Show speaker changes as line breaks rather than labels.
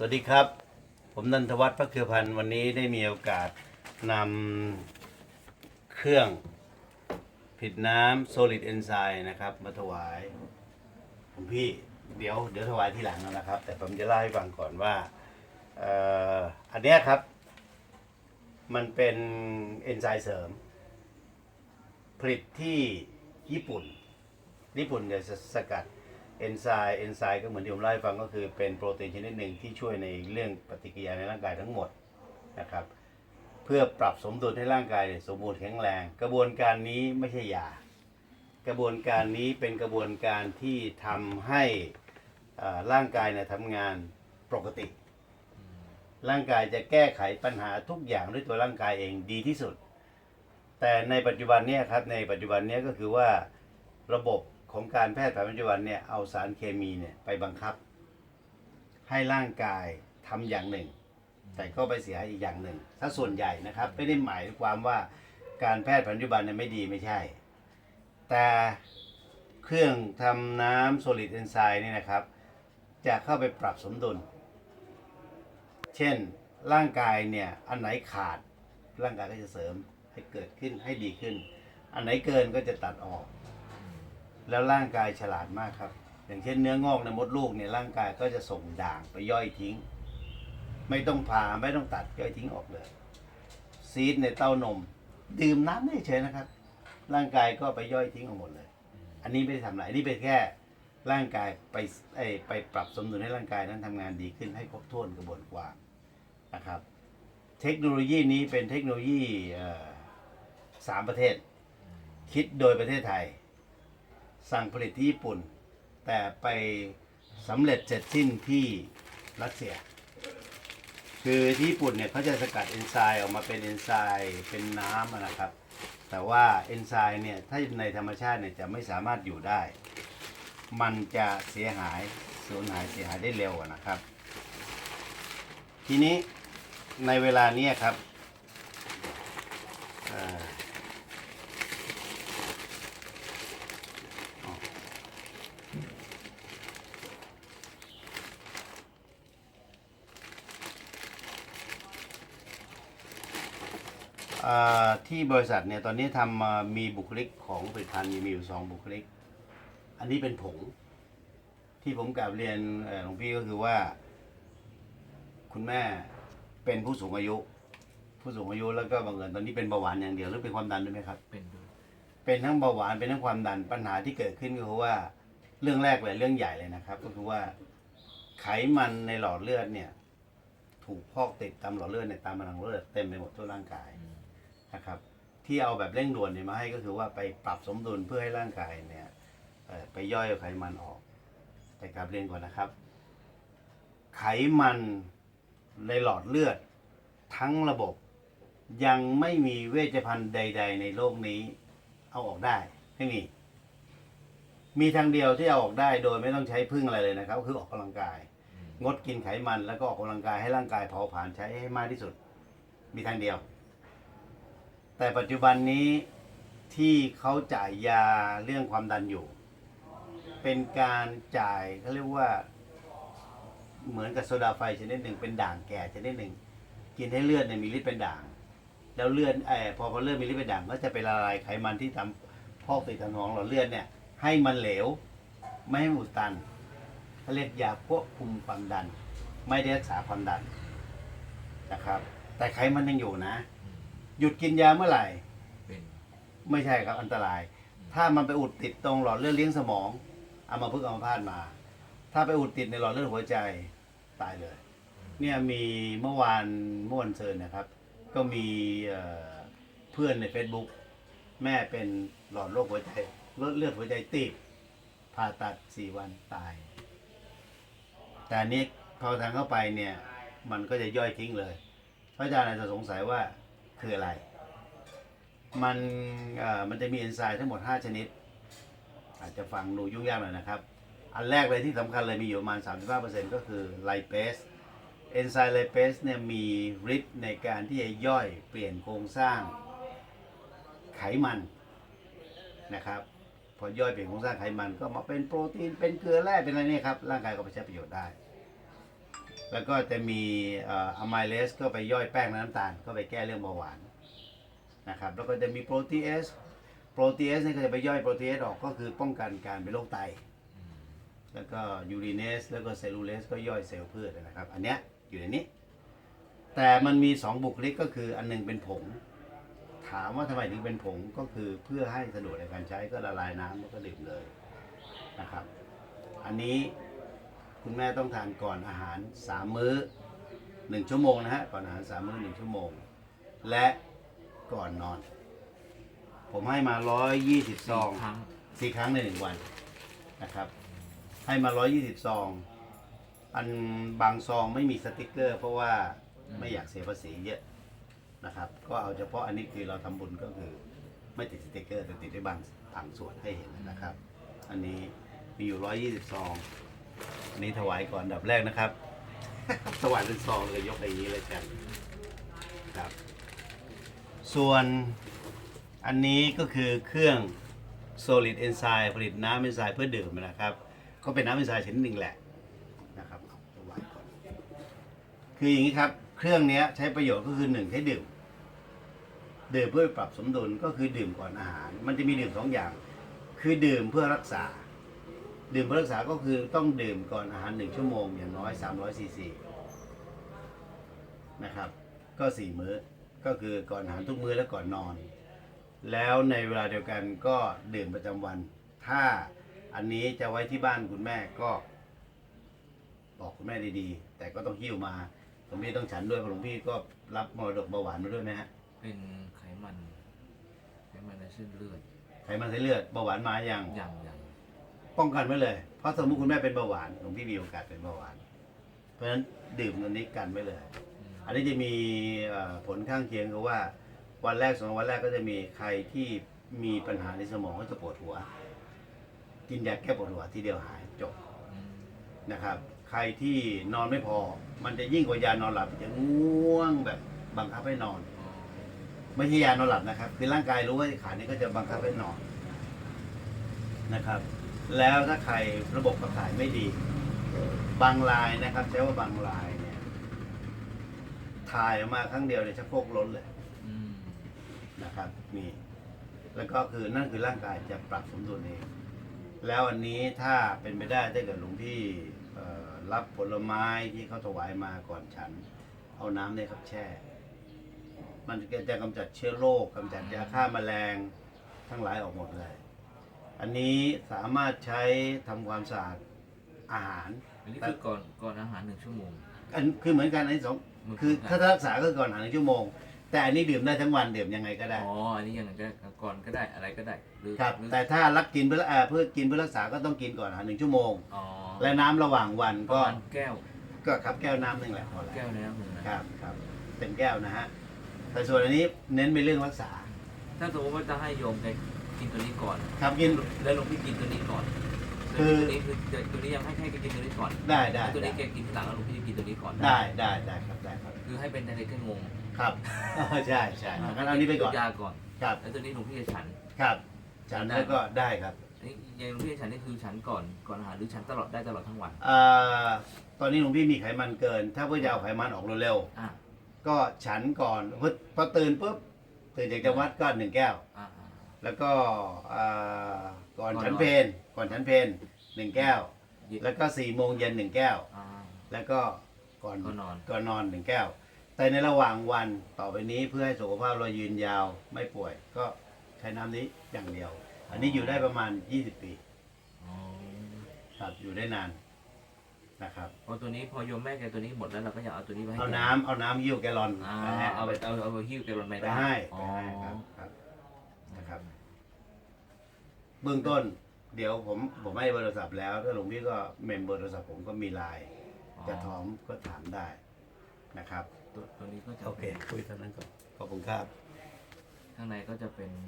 สวัสดีครับ ผมนันทวัฒน์พระเครือพันธ์วันนี้ได้มีโอกาสนำเครื่องผิดน้ำ solid enzyme นะครับ มาถวายผมพี่เดี๋ยวเดี๋ยวถวายทีหลังนะครับ แต่ผมจะเล่าให้ฟังก่อนว่าอออันนี้ครับ มันเป็นเอนไซม์เสริม ผลิตที่ญี่ปุ่น ญี่ปุ่นจะสกัด เอนไซม์เอนไซม์ก็เหมือนที่ผมเล่าให้ฟังก็คือเป็นโปรตีนชนิดหนึ่งที่ช่วยในเรื่องปฏิกิริยาในร่างกายทั้งหมดนะครับ เพื่อปรับสมดุลให้ร่างกายสมบูรณ์แข็งแรง กระบวนการนี้ไม่ใช่ยากระบวนการนี้เป็นกระบวนการที่ทำให้ร่างกายเนี่ยทำงานปกติ ร่างกายจะแก้ไขปัญหาทุกอย่างด้วยตัวร่างกายเองดีที่สุด แต่ในปัจจุบันนี้ครับในปัจจุบันนี้ก็คือว่าระบบ ของการแพทย์แผนปัจจุบันเนี่ยเอาสารเคมีเนี่ยไปบังคับ ให้ร่างกายทำอย่างหนึ่ง แต่ก็ไปเสียอีกอย่างหนึ่งถ้าส่วนใหญ่นะครับไม่ได้หมายความว่าการแพทย์ปัจจุบันเนี่ยไม่ดีไม่ใช่ แต่เครื่องทำน้ำ solid enzyme นี่นะครับ จะเข้าไปปรับสมดุล เช่นร่างกายเนี่ยอันไหนขาดร่างกายก็จะเสริมให้เกิดขึ้นให้ดีขึ้น อันไหนเกินก็จะตัดออก แล้วร่างกายฉลาดมากครับ อย่างเช่นเนื้องอกในมดลูกเนี่ยร่างกายก็จะส่งด่างไปย่อยทิ้ง ไม่ต้องผ่าไม่ต้องตัดย่อยทิ้งออกเลย ซีดในเต้านม ดื่มน้ำได้เฉยนะครับ ร่างกายก็ไปย่อยทิ้งออกหมดเลย อันนี้ไม่ได้ทำอะไรอันนี้เป็นแค่ร่างกายไปไอไปปรับสมดุลให้ร่างกายนั้นทำงานดีขึ้นให้ครบถ้วนกระบวนการนะครับ เทคโนโลยีนี้เป็นเทคโนโลยีสามประเทศ คิดโดยประเทศไทย สั่งผลิตที่ญี่ปุ่น แต่ไปสำเร็จเสร็จสิ้นที่รัสเซีย คือที่ญี่ปุ่นเนี่ยเขาจะสกัดเอนไซม์ออกมาเป็นเอนไซม์เป็นน้ำนะครับ แต่ว่าเอนไซม์เนี่ยถ้าในธรรมชาติเนี่ยจะไม่สามารถอยู่ได้ มันจะเสียหายสูญหายเสียหายได้เร็วนะครับ ทีนี้ในเวลานี้ครับอ่อ ที่บริษัทเนี่ยตอนนี้ทำมามีบุคลิกของผลิตภัณฑ์มีอยู่สองบุคลิก อันนี้เป็นผง ที่ผมกลับเรียนเอ่อหลวงพี่ก็คือว่า คุณแม่เป็นผู้สูงอายุ ผู้สูงอายุแล้วก็บังเอิญตอนนี้เป็นเบาหวานอย่างเดียวหรือเป็นความดันด้วยไหมครับ
เป็นด้วย
เป็นทั้งเบาหวานเป็นทั้งความดันปัญหาที่เกิดขึ้นก็คือว่าเรื่องแรกเลยเรื่องใหญ่เลยนะครับ ก็คือว่าไขมันในหลอดเลือดเนี่ย ถูกพอกติดตามหลอดเลือดในยตามผนังเลือดเต็มไปหมดทั่วร่างกาย
อืม
นะครับ ที่เอาแบบเร่งด่วนเนี่ยมาให้ก็คือว่าไปปรับสมดุลเพื่อให้ร่างกายเนี่ยเอ่อไปย่อยเอาไขมันออก แต่กลับเรียนก่อนนะครับ ไขมันในหลอดเลือดทั้งระบบยังไม่มีเวชภัณฑ์ใด ๆ ในโลกนี้ เอาออกได้ไม่มี มีทางเดียวที่เอาออกได้โดยไม่ต้องใช้พึ่งอะไรเลยนะครับ คือออกกำลังกาย
อืม
งดกินไขมันแล้วก็ออกกำลังกายให้ร่างกายเผาผลาญใช้ให้มากที่สุด มีทางเดียว แต่ปัจจุบันนี้ที่เขาจ่ายยาเรื่องความดันอยู่ เป็นการจ่ายเขาเรียกว่า เหมือนกับโซดาไฟชนิดหนึ่งเป็นด่างแก่ชนิดหนึ่ง กินให้เลือดเนี่ยมีฤทธิ์เป็นด่าง แล้วเลือดไอ้พอพอเลือดมีฤทธิ์เป็นด่างก็จะไปละลายไขมันที่ทำพอกติดทางหนองหลอดเลือดเนี่ย ให้มันเหลว ไม่ให้อุดตันเขาเรียกยาควบคุมความดัน ไม่ได้รักษาความดันนะครับ แต่ไขมันยังอยู่นะ หยุดกินยาเมื่อไหร่
เป็น
ไม่ใช่ครับอันตราย ถ้ามันไปอุดติดตรงหลอดเลือดเลี้ยงสมองเอามาพึ่งเอามาพาดมา ถ้าไปอุดติดในหลอดเลือดหัวใจตายเลย เนี่ยมีเมื่อวานเมื่อวันเชิญนะครับ ก็มีเอ่อเพื่อนใน Facebook แม่เป็นหลอดโรคหัวใจเลือดเลือดหัวใจตีบผ่าตัดสี่วันตาย แต่อันนี้พอทางเข้าไปเนี่ย มันก็จะย่อยทิ้งเลย พระอาจารย์อาจจะสงสัยว่า คืออะไร มันมันจะมีเอนไซม์ทั้งหมด 5 ชนิด อาจจะฟังดูยุ่งยากหน่อยนะครับ อันแรกเลยที่สำคัญเลยมีอยู่ประมาณ 35%ก็คือไลเปสเอนไซม์ไลเปสเนี่ยมีฤทธิ์ในการที่จะย่อยเปลี่ยนโครงสร้างไขมันนะครับพอย่อยเปลี่ยนโครงสร้างไขมันก็มาเป็นโปรตีนเป็นเกลือแร่เป็นอะไรเนี่ยครับร่างกายก็ไปใช้ประโยชน์ได้ แล้วก็จะมีอะไมเลสก็ไปย่อยแป้งและน้ำตาล ก็ไปแก้เรื่องเบาหวานนะครับแล้วก็จะมีโปรตีเอสโปรตีเอสนี่ก็จะไปย่อยโปรตีเอสออกก็คือป้องกันการเป็นโรคไต แล้วก็ยูรีเนสแล้วก็เซลลูเลสก็ย่อยเซลล์พืชนะครับ อันเนี้ยอยู่ในนี้ แต่มันมีสองบุคลิกก็คืออันหนึงเป็นผง ถามว่าทำไมถึงเป็นผงก็คือเพื่อให้สะดวกในการใช้ก็ละลายน้ำแล้วก็ดื่มเลยนะครับ อันนี้ คุณแม่ต้องทานก่อนอาหารสามมื้อหนึ่งชั่วโมงนะฮะ ก่อนอาหารสามมื้อหนึ่งชั่วโมง และก่อนนอน ผมให้มาร้อยยี่สิบซอง
ครั้ง
สี่ครั้งในหนึ่งวันนะครับ ให้มา 120 ซอง อันบางซองไม่มีสติกเกอร์ เพราะว่าไม่อยากเสียภาษีเยอะนะครับ ก็เอาเฉพาะอันนี้คือเราทำบุญก็คือไม่ติดสติกเกอร์แต่ติดได้บางบางส่วนให้เห็นนะครับ อันนี้มีอยู่ 120 ซอง อันนี้ถวายก่อนดับแรกนะครับถวายเป็นซองเลยยกไปอย่างนี้เลยกันครับ ส่วนอันนี้ก็คือเครื่อง solid enzyme ผลิตน้ำเอนไซม์เพื่อดื่มนะครับ ก็เป็นน้ำเอนไซม์ชนิดหนึ่งแหละนะครับถวายก่อนคืออย่างนี้ครับ เครื่องนี้ใช้ประโยชน์ก็คือหนึ่งใช้ดื่มดื่มเพื่อปรับสมดุลก็คือดื่มก่อนอาหาร มันจะมีดื่มสองอย่าง คือดื่มเพื่อรักษา ดื่มเพื่อรักษาก็คือต้องดื่มก่อนอาหารหนึ่งชั่วโมงอย่างน้อย 300ซีซีนะครับ ก็สี่มื้อก็คือก่อนอาหารทุกมื้อและก่อนนอน แล้วในเวลาเดียวกันก็ดื่มประจำวัน ถ้าอันนี้จะไว้ที่บ้านคุณแม่ก็บอกคุณแม่ดีๆ แต่ก็ต้องหิ้วมาหลวงพี่ต้องฉันด้วยเพราะหลวงพี่ก็รับมรดกเบาหวานมาด้วยไหมฮะ
เป็นไขมัน ไขมันในเส้นเลือด
ไขมันในเลือดเบาหวานมาอย่าง
อย่างอย่าง
ป้องกันไว้เลย เพราะสมมติคุณแม่เป็นเบาหวานหลวงพี่มีโอกาสเป็นเบาหวาน เพราะฉะนั้นดื่มตัวนี้กันไว้เลย
อั
นนี้จะมีเอ่อผลข้างเคียงคือว่า วันแรกสองวันแรกก็จะมีใครที่มีปัญหาในสมองก็จะปวดหัว กินยาแก้ปวดหัวทีเดียวหายจบนะครับ ใครที่นอนไม่พอ มันจะยิ่งกว่ายานอนหลับจะง่วงแบบบังคับให้นอน ไม่ใช่ยานอนหลับนะครับ คือร่างกายรู้ว่าขานี้ก็จะบังคับให้นอนนะครับ แล้วถ้าใครระบบขับถ่ายไม่ดี บางรายนะครับใช้ว่าบางรายเนี่ยถ่ายออกมาครั้งเดียวเนี่ยชักโครกล้นเลย
อืม
นะครับนี่แล้วก็คือนั่นคือร่างกายจะปรับสมดุลเอง แล้วอันนี้ถ้าเป็นไปได้ถ้าเกิดหลวงพี่เอ่อรับผลไม้ที่เขาถวายมาก่อนฉัน เอาน้ำเนี่ยครับแช่ มันจะกำจัดเชื้อโรคกำจัดยาฆ่าแมลงทั้งหลายออกหมดเลย อันนี้สามารถใช้ทำความสะอาดอาหาร
อันนี้คือก่อนก่อนอาหารหนึ่งชั่วโมง
อันคือเหมือนกันอันนี้สอง
เหมือนกัน
คือถ้ารักษาก็ก่อนอาหารหนึ่งชั่วโมง แต่อันนี้ดื่มได้ทั้งวันดื่มยังไงก็ได้
อ๋ออันนี้ยังไงก็ก่อนก็ได้อะไรก็ได้หรือ
ครับ
หรือ
แต่ถ้ารักกินเพื่อเอ่อเพื่อกินเพื่อรักษาก็ต้องกินก่อนอาหารหนึ่งชั่วโมง
อ๋อ
และน้ำระหว่างวัน
ประ
ก็
มาณแก้ว
ก็ครับแก้วน้ำหนึ่งแหละพอแล้ว
แก้วในน้ำหนึ่งนะ ครับ
ครับเต็มแก้วนะฮะแต่ส่วนอันนี้เน้นไปเรื่องรักษา
ถ้าสมมติว่าจะให้โยมไป กินตัวนี้ก่อน
ครับกิน
แล้วหลวงพี่กินตัวนี้ก่อน
คือ
ตัวนี้คือตัวนี้ยังให้ให้กินตัวนี้ก่อน
ได้ได้
แล้วตัว
ได้
นี้แกกินทีหลังแล้วหลวงพี่จะกินตัวนี้ก่อน
ได้ได้ได้ครับได้ครับ
คือให้เป็นในครึ่งงง
ครับใช่ใช่งั้นเอาอันนี้ไปก่อน
ยาก่อน
ครับ
แล้วตัวนี้หลวงพี่จะฉัน
ครับฉันแล้วก็ได้ครับ
นี่ยังหลวงพี่จะฉันนี่คือฉันก่อนก่อนอาหารหรือฉันตลอดได้ตลอดทั้งวัน
เอ่อตอนนี้หลวงพี่มีไขมันเกิน ถ้าเพื่อจะเอาไขมันออกเร็ว
อ่า
ๆก็ฉันก่อนพอพอตื่นปุ๊บตื่นจากจะวัดก็หนึ่งแก้ว
อ่าอ่า
แล้วก็เอ่อก่อน
ก่อนนอน
ฉันเพลก่อนฉันเพลหนึ่งแก้ว
เย็น
แล้วก็สี่โมงเย็นหนึ่งแก้ว
อ่า
แล้วก็ก่อน
ก่อนนอน
ก่อนนอนหนึ่งแก้ว แต่ในระหว่างวันต่อไปนี้เพื่อให้สุขภาพเรายืนยาวไม่ป่วย ก็ใช้น้ำนี้อย่างเดียว อันนี้อยู่ได้ประมาณ 20 ปี
อ๋อ
ครับอยู่ได้นานนะครับ
พอตัวนี้พอโยมแม่แกตัวนี้หมดแล้วเราก็อยากเอาตัวนี้ไปให้
เอา
แก
น้ำเอาน้ำยิ้วแกลลอน
อ่า
ไปให้
เอาไปเอาเอาไปหิ้วแกลอนไป
ไป
ได้
ให้
อ๋
ไป
อ
ให้ครับครับ นะครับ เบื้องต้น เดี๋ยวผมผมให้เบอร์โทรศัพท์แล้ว ถ้าหลวงพี่ก็เมมเบอร์โทรศัพท์ผมก็มีไลน์จะท้องก็ถามได้นะครับ
ตัวตัวนี้ก็จะ
โอเค
เป็น
คุยเท่านั้นก่อนขอบคุณครับ
ข้างในก็จะเป็น